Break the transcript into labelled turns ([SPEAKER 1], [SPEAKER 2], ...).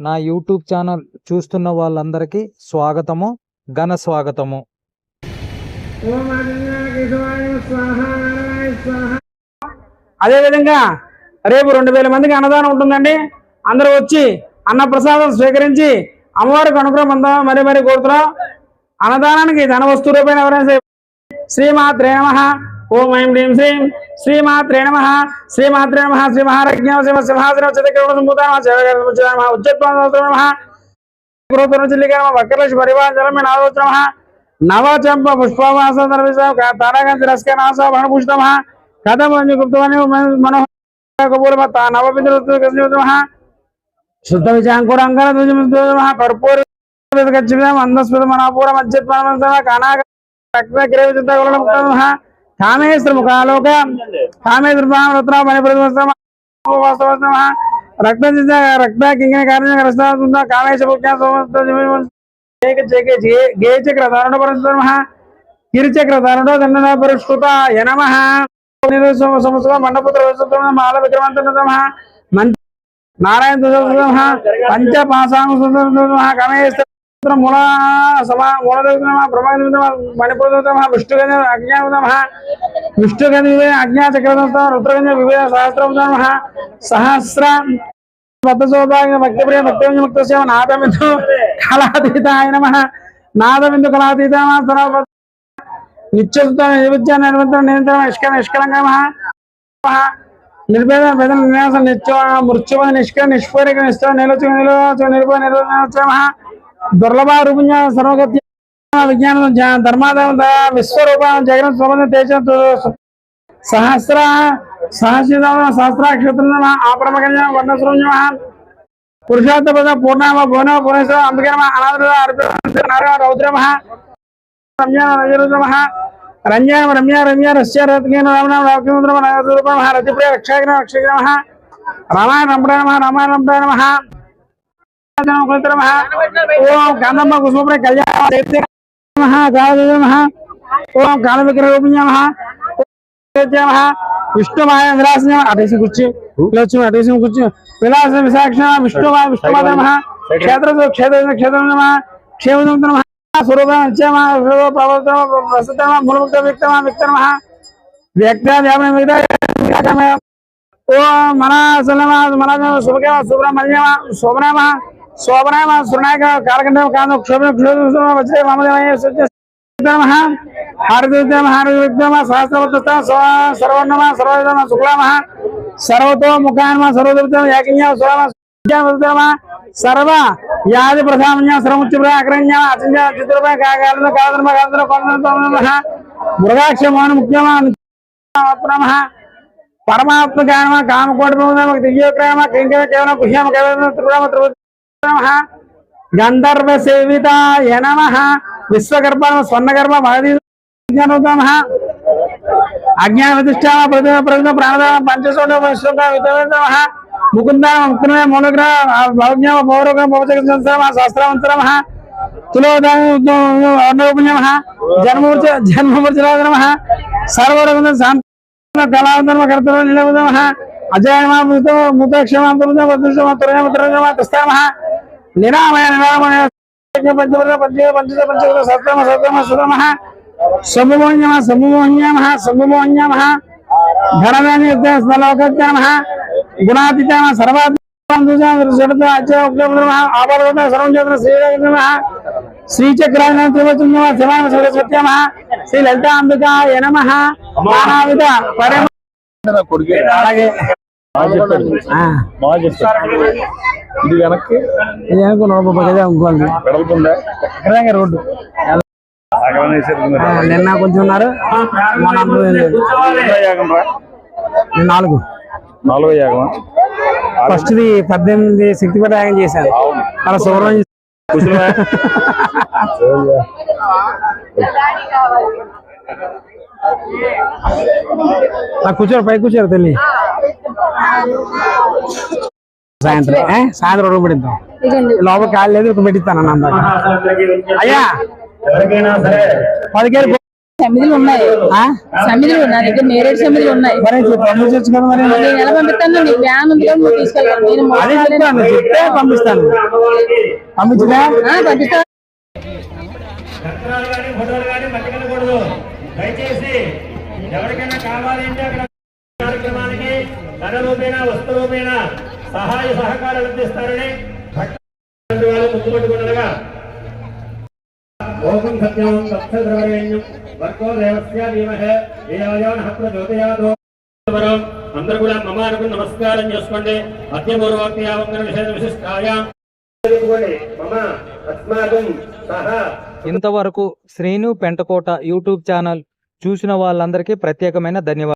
[SPEAKER 1] నా YouTube channel చూస్తున్న వాళ్ళందరికీ స్వాగతము ఘన స్వాగతము.
[SPEAKER 2] అదే విధంగా రేపు రెండు వేల మందికి అన్నదానం ఉంటుందండి. అందరూ వచ్చి అన్నప్రసాదం స్వీకరించి అమ్మవారికి అనుగ్రహం పొందాలని మరీ మరీ కోరుతున్నాం. అన్నదానానికి ధన వస్తువు రూపాయలు ఎవరైనా సరే శ్రీమాత్రే ఓం ఐం హ్రీం శ్రీం శ్రీమాత్రే నమ శ్రీమాత్రే నమ శ్రీ మహారజ్ఞ శివ సింహాసన ఉజ్జత్మ వక్రలక్ష్మి పరివారం నాదోత్తమ నవచంప పుష్పవాస తారాగంధ రస్క నాస భణభూషితమ కథం గుప్తమని మనోహర నవబిందు శుద్ధ విజయాంకురంగర కర్పూర అందస్మృత మనాపూర మధ్యత్మ కనాగ ముక్త ముఖాలోక కామేశ్వర రుద్ర మణిప్రదమ రక్త రక్త కింగిన కారణ రస్తా కామేశ్వర గేచక్ర దండన పరిష్కృత యనమ. సంవత్సరం మండపుత్ర మాల విక్రమంత నారాయణ పంచ పాసాంగ కామేశ్వర మూల సమా మూల బ్రహ్మ విష్ణుగంజ విష్ణుగంధ విష్ణుగంజ విష్ణుగంధ అజ్ఞాచక్ర రుద్రగంధ వివేక సహస్రం సహస్ర భక్తశోభాగ భక్తిప్రియ భక్తి ముక్త నాదమిందు కళాతీతాయ నమ నాదమిందు కళాతీత నిత్యత నైవేద్య నిర్వంతం నిరంతరం నిష్కర నిష్కలంగా నిర్భేద వేద నిన్యాస నిత్య మృత్యువ నిష్క నిష్పరిక నిష్ట నిలోచన నిలోచన నిర్భయ నిర్వచన దుర్లభ రూపుణ్య సర్వగత్య విజ్ఞాన ధర్మాదాయ విశ్వరూపం జగన్ స్వబంధ తేజ సహస్ర సహస్ర సహస్రాక్షత్ర ఆపరమగణ్య వర్ణశ్రూన్య పురుషార్థ పూర్ణామ భువన భువనేశ్వర అంబిక అనాథ రౌద్రమ రమ్య రజరుద్రమ రంజాన రమ్య రమ్య రస్య రత్కేన రామనామ రామచంద్రమ రతిప్రియ రక్షాగ్ర రక్షగ్ర రామాయణ నమ రామాయణ నమ ఓం కాందమ్మ కుసుమప్రియ కళ్యాణ నమ కాళ ఓం కాళ విగ్రహ రూపిణ్య నమ విష్ణుమాయ విలాసం అటేసి కూర్చి విలోచన అటేసి కూర్చి విలాస విశాక్ష విష్ణుమా విష్ణుమాత నమ క్షేత్ర క్షేత్ర క్షేత్ర నమ క్షేమ నమ స్వరూపం నిత్యమ స్వరూప ప్రవర్తన ప్రస్తుతమ మూలముక్త వ్యక్తమ వ్యక్తమ వ్యక్త వ్యాపన వ్యక్త ఓ మన సలమ మన శుభకేమ సుబ్రహ్మణ్యమ శోభనామ శోభనామ సునాయక కారకండ కాంద క్షోభన క్షోభం వజ్రే మామదేవయ నమ హారదిద్యమ హారదిద్యమ సర్వర్ణమ సర్వవిధమ శుక్లామ సర్వతో ముఖాన్మ సర్వదృతమ ఏకన్య స్వరమ సర్వ వ్యాధి ప్రధాన్య శ్రముచ్చి అగ్రణ్య అచింజ చిత్రపై కాకాలను కాదర్మ కాదర కొండ మృగాక్షమాన ముఖ్యమ పరమాత్మ జ్ఞానమ కామకోటి దివ్యోక్రమ కింకర కేవలం కుహ్యమ కేవలం త్రిపురమ త్రిపుర గంధర్వ సేవిత నమ. విశ్వగర్భ స్వర్ణగర్భ మహదీజ్ఞానోత్తమ అజ్ఞాన ప్రతిష్ట ప్రతిమ ప్రాణద పంచశోట విశ్వ ముకుంద ముక్తమే మూలగ్రహ భౌజ్ఞ పౌరగ భౌతిక సంస్థ జన్మూర్చ నమ. శాంత కళావంతరమ కర్తవ నిలవదమ అజయమా మృత మృతక్షమ తస్తామ నిరామయ నిరామయ పంచవర్గ పంచ పంచ పంచ సత్రమ సత్రమ సురమ సమమోన్యమ సమమోన్యమ సమమోన్యమ ధనదాని స్థలోకత్యామ గుణాతీతమ శ్రీచక్రాన సరస్వత్యమ శ్రీ లలిత అంబికాయ నమ. మానావిధ పరమ
[SPEAKER 3] బాగా ఇది వెనక్కి.
[SPEAKER 2] ఇది
[SPEAKER 3] వెడల్పుందా?
[SPEAKER 2] ఎక్కడంగా రోడ్డు. నిన్న కొంచెం ఉన్నారు.
[SPEAKER 3] యాగం
[SPEAKER 2] నాలుగు.
[SPEAKER 3] నాలుగో యాగమా?
[SPEAKER 2] ఫస్ట్ ది పద్దెనిమిది శక్తిపేట యాగం చేశాను. అలా
[SPEAKER 3] కూర్చున్నా
[SPEAKER 2] నాకు కూర్చోరు పై కూర్చోరు తల్లి. సాయంత్రం? సాయంత్రం రూమ్ పెట్టిద్దాం లోపల ఖాళీ లేదు ఇప్పుడు పెట్టిస్తాను అన్న అయ్యా! పదికేళ్ళు
[SPEAKER 4] సమిధులు ఉన్నాయి. సమిధులు నా దగ్గర నేరేడు సమిధులు ఉన్నాయి. నేను ఎలా పంపిస్తాను? నీ వ్యాన్ ఉంది కదా నువ్వు తీసుకెళ్ళాను నేను
[SPEAKER 2] అదే
[SPEAKER 4] మోసాలు
[SPEAKER 2] చెప్తాను చెప్తే పంపిస్తాను. పంపించదా
[SPEAKER 4] పంపిస్తాను.
[SPEAKER 5] దయచేసి ఎవరికైనా కావాలంటే అక్కడ కార్యక్రమానికి ధన రూపేణ వస్తు రూపేణ సహాయ సహకారాలు అందిస్తారని భక్తులు వాళ్ళు ముందు ఓం సత్యం సప్తద్రవరేణ్యం వర్గో దేవస్య ధీమహే ధియాయో నః ప్రచోదయాదో అందరూ కూడా మమ అనుకుని నమస్కారం చేసుకోండి. మధ్యపూర్వక్తి యావంగన విశేష విశిష్టాయ. మమ అస్మాకం సహా
[SPEAKER 1] ఇంతవరకు శ్రీను పెంటకోట యూట్యూబ్ ఛానల్ చూసిన వాళ్ళందరికీ ప్రత్యేకమైన ధన్యవాదాలు.